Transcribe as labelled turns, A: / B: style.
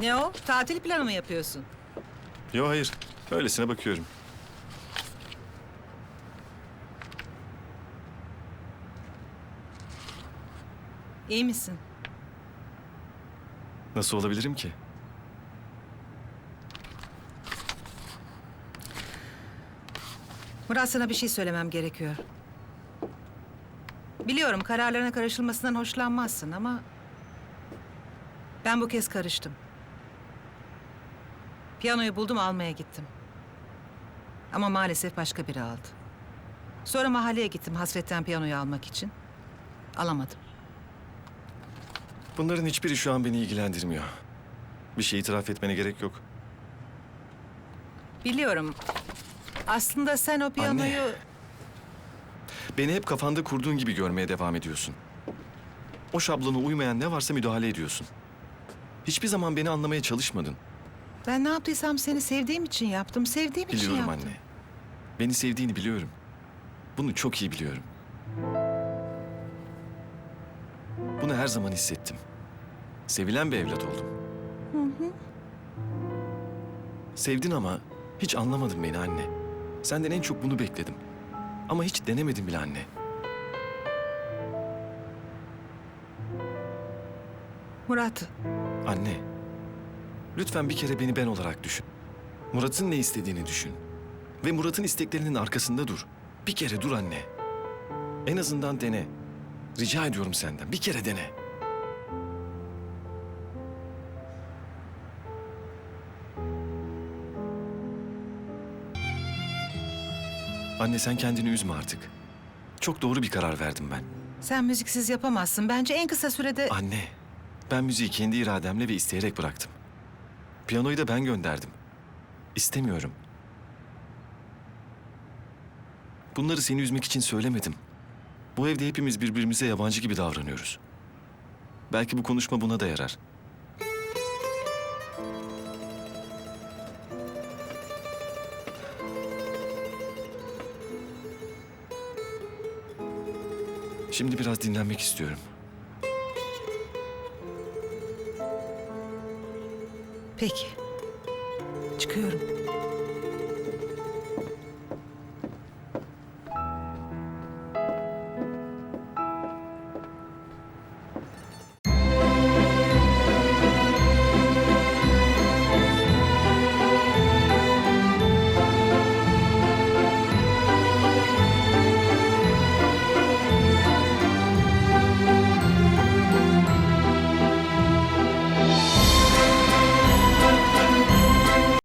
A: Ne o? Tatil planı mı yapıyorsun?
B: Yo hayır. Öylesine bakıyorum.
A: İyi misin?
B: Nasıl olabilirim ki?
A: Murat sana bir şey söylemem gerekiyor. Biliyorum kararlarına karışılmasından hoşlanmazsın ama... Ben bu kez karıştım. Piyanoyu buldum almaya gittim. Ama maalesef başka biri aldı. Sonra mahalleye gittim hasretten piyanoyu almak için. Alamadım.
B: Bunların hiçbiri şu an beni ilgilendirmiyor. Bir şey itiraf etmene gerek yok.
A: Biliyorum. Aslında sen o piyanoyu...
B: Beni hep kafanda kurduğun gibi görmeye devam ediyorsun. O şablona uymayan ne varsa müdahale ediyorsun. Hiçbir zaman beni anlamaya çalışmadın.
A: Ben ne yaptıysam seni sevdiğim için yaptım. Sevdiğim için
B: Biliyorum
A: yaptım.
B: anne. Beni sevdiğini biliyorum. Bunu çok iyi biliyorum. Bunu her zaman hissettim. Sevilen bir evlat oldum. Sevdin ama hiç anlamadın beni anne. Senden en çok bunu bekledim. Ama hiç denemedim bile anne.
A: Murat,
B: Anne. Lütfen bir kere beni ben olarak düşün. Murat'ın ne istediğini düşün. Ve Murat'ın isteklerinin arkasında dur. Bir kere dur anne. En azından dene. Rica ediyorum senden. Bir kere dene. Anne sen kendini üzme artık. Çok doğru bir karar verdim ben.
A: sen müziksiz yapamazsın. Bence en kısa sürede...
B: Anne, ben müziği kendi irademle ve isteyerek bıraktım. Piyanoyu da ben gönderdim. İstemiyorum. Bunları seni üzmek için söylemedim. Bu evde hepimiz birbirimize yabancı gibi davranıyoruz. Belki bu konuşma buna da yarar. Şimdi biraz dinlenmek istiyorum.
A: Peki. Çıkıyorum.